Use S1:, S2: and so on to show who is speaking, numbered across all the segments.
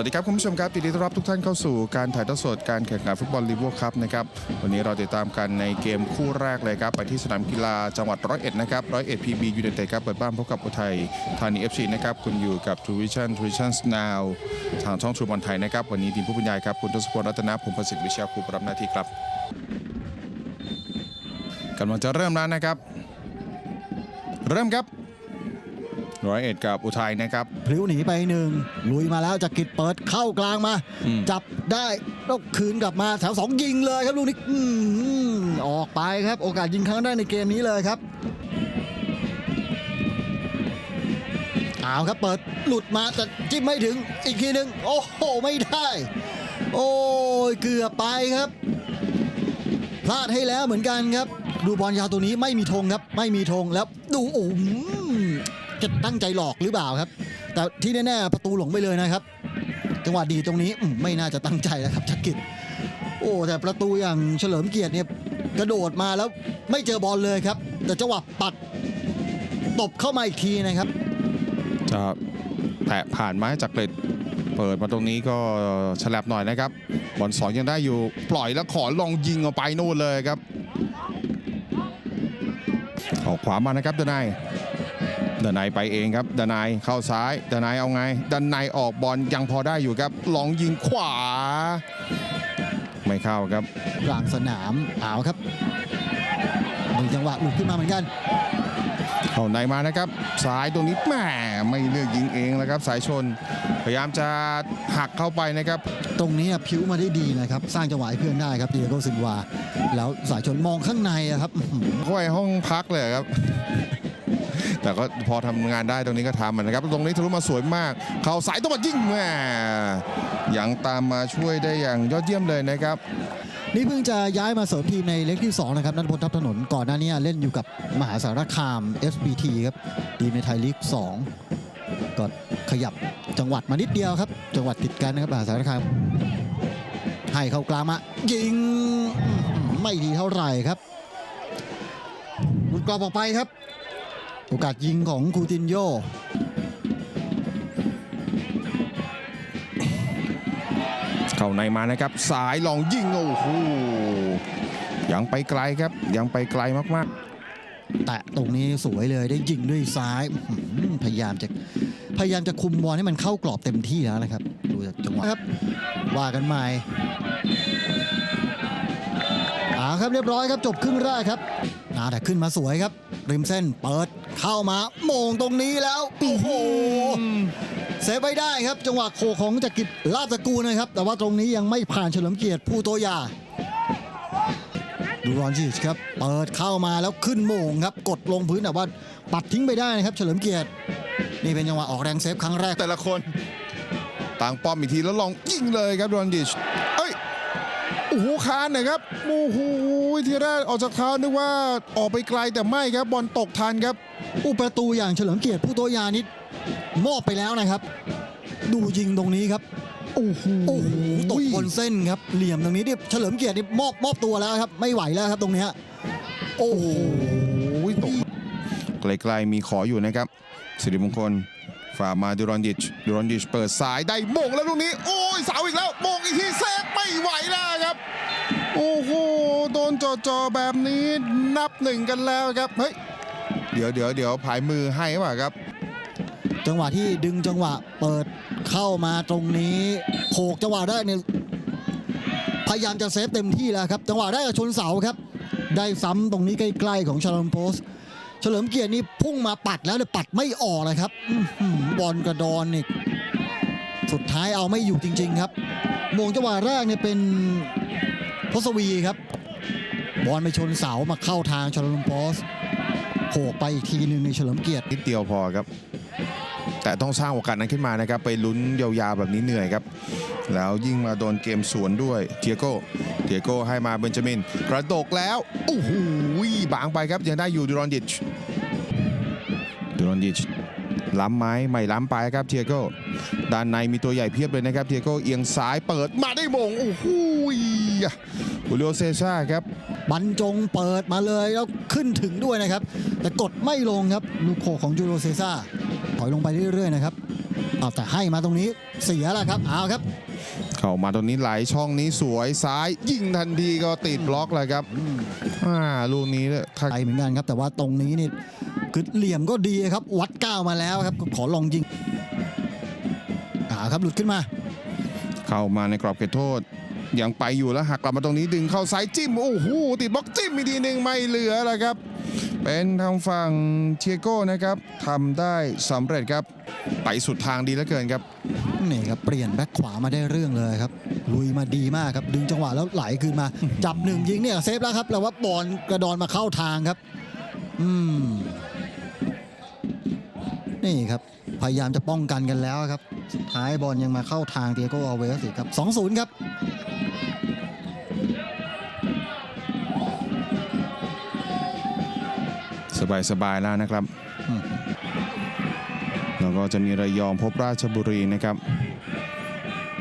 S1: วัสดีครับคุณผู้ชมครับยินดีต้อนรับทุกท่านเข้าสู่การถ่ายทอดสดการแข่งขันฟุตบอลลีเวอร์คัพนะครับวันนี้เราติดตามกันในเกมคู่แรกเลยครับไปที่สนามกีฬาจังหวัดร้อยเอ็ดนะครับร้อยเอ็ดพีบียูเนเต็ดครับเปิดบ้านพบกับอุทัยธานีเอฟซีนะครับคุณอยู่กับทูวิชั่นทูวิชั่นสนาวทางช่องทรูบอลไทยนะครับวันนี้ทีมผู้บรรยายครับคุณทศพลรัตนผมประสิทธิ์วิเชียรครูประรับหน้าที่ครับกำลังจะเริ่มแล้วนะครับ เริ่มครับ ร้อยเอ็ดกับอุทัยนะครับ
S2: พลิ้วหนีไปหนึ่งลุยมาแล้วจากกิจเปิดเข้ากลางมา
S1: อืม
S2: จับได้แล้วคืนกลับมาแถวสองยิงเลยครับลูกนี้อื้อหือออกไปครับ โอกาสยิงครั้งแรกในเกมนี้เลยครับเอาครับเปิดหลุดมาแต่จิ้มไม่ถึงอีกทีหนึ่งโอ้โหไม่ได้ โอ้ยเกือบไปครับ พลาดให้แล้วเหมือนกันครับ ดูบอลยาวตัวนี้ไม่มีธงครับ ไม่มีธงแล้วดูโอ้โห จะตั้งใจหลอกหรือเปล่าครับ แต่ที่แน่ๆประตูหลงไปเลยนะครับ จังหวะดีตรงนี้ไม่น่าจะตั้งใจแล้วครับชักกิจโอ้แต่ประตูอย่างเฉลิมเกียรติเนี่ยกระโดดมาแล้วไม่เจอบอลเลยครับ แต่จังหวะปัดตบเข้ามาอีกทีนะครับ
S1: จะแตะผ่านไม้จากเกร็ดเปิดมาตรงนี้ก็ฉลับหน่อยนะครับบอลสองยังได้อยู่ปล่อยแล้วขอลองยิงออกไปนู่นเลยครับออกขวามานะครับเดนาย ดนายไปเองครับเดนายเข้าซ้ายเดนายเอาไงเดนายออกบอลยังพอได้อยู่ครับ ลองยิงขวา ไม่เข้าครับ
S2: กลางสนามเอาครับมีจังหวะหลุดขึ้นมาเหมือนกัน
S1: เข้าในมานะครับซ้ายตรงนี้แหมไม่เลือกยิงเองแล้วครับ สายชน พยายามจะหักเข้าไปนะครับ
S2: ตรงนี้ผิวมาได้ดีนะครับ สร้างจังหวะให้เพื่อนได้ครับเดียโกซินวา แล้วสายชนมองข้างในอะครับอื้อหือ
S1: เข้าไปห้องพักเลยครับ แต่ก็พอทำงานได้ตรงนี้ก็ทำนะครับ ตรงนี้ทะลุมาสวยมาก เข้าสายตัวมายิงแหมยังตามมาช่วยได้อย่างยอดเยี่ยมเลยนะครับ
S2: นี่เพิ่งจะย้ายมาเสริมทีมในเล็กที่ 2 นะครับนัทพลทับถนนก่อนหน้านี้เล่นอยู่กับมหาสารคาม SBT ครับทีมในไทยลีก 2 ก็ขยับจังหวัดมานิดเดียวครับ จังหวัดติดกันนะครับมหาสารคาม ให้เข้ากลางมา ยิงไม่ดีเท่าไหร่ครับหลุดกรอบออกไปครับ โอกาสยิงของคูตินโย
S1: เข้าในมานะครับ สายลองยิง โอ้โหยังไปไกลครับยังไปไกลมากๆ
S2: แตะตรงนี้สวยเลยได้ยิงด้วยซ้าย พยายามจะพยายามจะคุมบอลให้มันเข้ากรอบเต็มที่แล้วนะครับ ดูจากจังหวะครับ ว่ากันใหม่าครับเรียบร้อยครับจบครึ่งแรกครับอ่าแต่ขึ้นมาสวยครับ ริมเส้นเปิดเข้ามาโมงตรงนี้แล้วโอ้โห
S1: ๆ
S2: เซฟไว้ได้ครับ จังหวะโคของจักริดลาบตะกูลนะครับ แต่ว่าตรงนี้ยังไม่ผ่านเฉลิมเกียรติผู้โตยาดูรอนจิชครับ เปิดเข้ามาแล้วขึ้นโมงครับ กดลงพื้นแต่ว่าปัดทิ้งไปได้นะครับ เฉลิมเกียรติ นี่เป็นจังหวะออกแรงเซฟครั้งแรก
S1: แต่ละคน ต่างป้อมอีกทีแล้วลองยิงเลยครับโดนดิชเอ้ยโอ้โหคานนะครับโอ้โหทีแรกออกจากเท้านึกว่าออกไปไกลแต่ไม่ครับบอลตกทันครับ
S2: อุประตูอย่างเฉลิมเกียรติผู้โตยานิดมอบไปแล้วนะครับ ดูยิงตรงนี้ครับ
S1: โอ้โห
S2: ตกบนเส้นครับเหลี่ยมตรงนี้นี่เฉลิมเกียรตินี่มอบมอบตัวแล้วครับ ไม่ไหวแล้วครับตรงนี้โอ้โห
S1: ตกไกลๆมีขออยู่นะครับสิริมงคลฝ่ามาดูรอนดิชดูรอนดิชเปิดสายได้โมงแล้วลูกนี้ โอ้ยสาวอีกแล้วโมงอีกทีเซฟไม่ไหวแล้ว โอ้โหโดนจ่อๆแบบนี้นับหนึ่งกันแล้วครับเฮ้ยเดี๋ยวเดี๋ยวเดี๋ยวผายมือให้ป่ะครับ
S2: จังหวะที่ดึงจังหวะเปิดเข้ามาตรงนี้โขกจังหวะได้เนี่ยพยายามจะเซฟเต็มที่แล้วครับจังหวะได้กับชนเสาครับ ได้ซ้ำตรงนี้ใกล้ๆของชาลอมโพสเฉลิมเกียรตินี่พุ่งมาปัดแล้วเนี่ยปัดไม่ออกเลยครับบอลกระดอนนี่สุดท้ายเอาไม่อยู่จริง ๆ ครับมงจังหวะแรกเนี่ยเป็น พศวีครับ บอลไปชนเสามาเข้าทางชาลอมโพสโขกไปอีกทีหนึ่งในเฉลิมเกียรติ
S1: นิดเดียวพอครับ แต่ต้องสร้างโอกาสนั้นขึ้นมานะครับ ไปลุ้นยาวๆแบบนี้เหนื่อยครับ แล้วยิ่งมาโดนเกมสวนด้วยเทียโก้เทียโก้ให้มาเบนจามิน กระดกแล้วโอ้โหบางไปครับยังได้อยู่ดูรอนดิชดูรอนดิช ล้ำไหมไม่ล้ำไปครับเทียโก้ด้านในมีตัวใหญ่เพียบเลยนะครับเทียโก้เอียงซ้ายเปิดมาได้มงโอ้โหฮูลิโอเซซ่าครับ
S2: บรรจงเปิดมาเลยแล้วขึ้นถึงด้วยนะครับ แต่กดไม่ลงครับลูกโคของจูโรเซซ่าถอยลงไปเรื่อยๆนะครับเอาแต่ให้มาตรงนี้เสียแล้วครับเอาครับ
S1: เข้ามาตรงนี้ไหลช่องนี้สวยซ้าย ยิงทันทีก็ติดบล็อกเลยครับอ่าลูกนี้เนี่ยถ้า
S2: ไปเหมือนกันครับ แต่ว่าตรงนี้นี่ คือเหลี่ยมก็ดีครับ วัดก้าวมาแล้วครับก็ขอลองยิงอ่าครับหลุดขึ้นมา
S1: เข้ามาในกรอบเขตโทษ ยังไปอยู่แล้วหักกลับมาตรงนี้ดึงเข้าซ้ายจิ้ม โอ้โหติดบล็อกจิ้มอีกทีหนึ่งไม่เหลือแล้วครับ เป็นทางฝั่งเชียโก้นะครับทำได้สำเร็จครับ ไปสุดทางดีเหลือเกินครับ
S2: นี่ครับเปลี่ยนแบ็คขวามาได้เรื่องเลยครับ ลุยมาดีมากครับ ดึงจังหวะแล้วไหลคืนมา จับหนึ่งยิงเนี่ยเซฟแล้วครับแล้วว่าบอลกระดอนมาเข้าทางครับ อืม นี่ครับ พยายามจะป้องกันกันแล้วครับ สุดท้ายบอลยังมาเข้าทางเตียโกอัลเวสอีกครับ2-0 ครับ
S1: สบายๆแล้วนะครับ
S2: อืม
S1: แล้วก็จะมีระยองพบราชบุรีนะครับ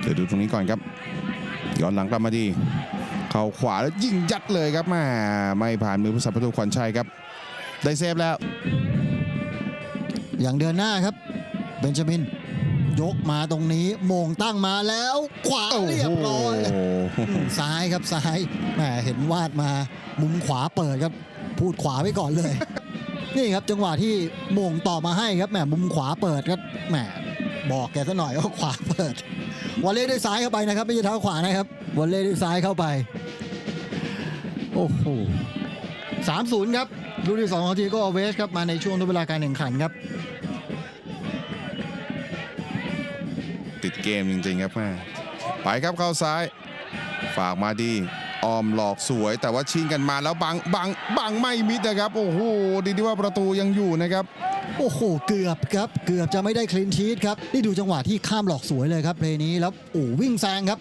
S1: เดี๋ยวดูตรงนี้ก่อนครับ ย้อนหลังกลับมาดี เข้าขวาแล้วยิงยัดเลยครับแม่ไม่ผ่านมือผู้สับประตูขวัญชัยครับ ได้เซฟแล้ว
S2: อย่างเดินหน้าครับ เบนจามิน ยกมาตรงนี้โมงตั้งมาแล้วขวา
S1: โอ้
S2: เรียบ
S1: โห
S2: ร้อยอืมซ้ายครับซ้ายแหมเห็นวาดมามุมขวาเปิดครับ พูดขวาไว้ก่อนเลย นี่ครับจังหวะที่โมงต่อมาให้ครับแหมมุมขวาเปิดครับแหมบอกแกซะหน่อยว่าขวาเปิดวอลเล่ด้วยซ้ายเข้าไปนะครับ ไม่ใช่เท้าขวานะครับวอลเล่ด้วยซ้ายเข้าไป โอ้โหสามศูนย์ครับ ลูกที่สองของทีโก็เวสครับมาในช่วงทดเวลาการแข่งขันครับ
S1: ติดเกมจริงๆครับแม่ไปครับเข้าซ้าย ฝากมาดีออมหลอกสวย แต่ว่าชิงกันมาแล้วบังบังบังไม่มิดนะครับ โอ้โหดีที่ว่าประตูยังอยู่นะครับ
S2: โอ้โห เกือบครับ เกือบจะไม่ได้คลีนชีตครับ นี่ดูจังหวะที่ข้ามหลอกสวยเลยครับเพลย์นี้แล้วโอ้วิ่งแซงครับ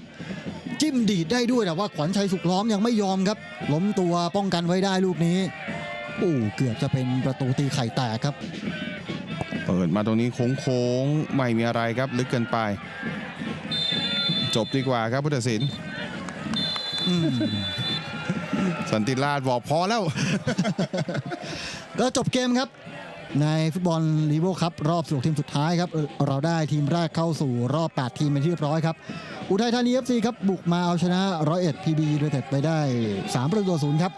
S2: จิ้มดีดได้ด้วยแต่ว่าขวัญชัยสุขล้อมยังไม่ยอมครับ ล้มตัวป้องกันไว้ได้ลูกนี้ โอ้เกือบจะเป็นประตูตีไข่แตกครับ
S1: เปิดมาตรงนี้โค้งๆไม่มีอะไรครับ ลึกเกินไป จบดีกว่าครับพุทธศิลป์
S2: อืม
S1: สันติราชบอกพอแล้ว
S2: ก็จบเกมครับ ในฟุตบอลลีโวครับ รอบ16ทีมสุดท้ายครับเอ่อเราได้ทีมแรกเข้าสู่รอบ 8 ทีมเป็นที่เรียบร้อยครับ อุทัยธานี FC ครับ บุกมาเอาชนะร้อยเอ็ดพีบีโดยเต็ดไปได้ 3 ประตูต่อศูนย์ครับ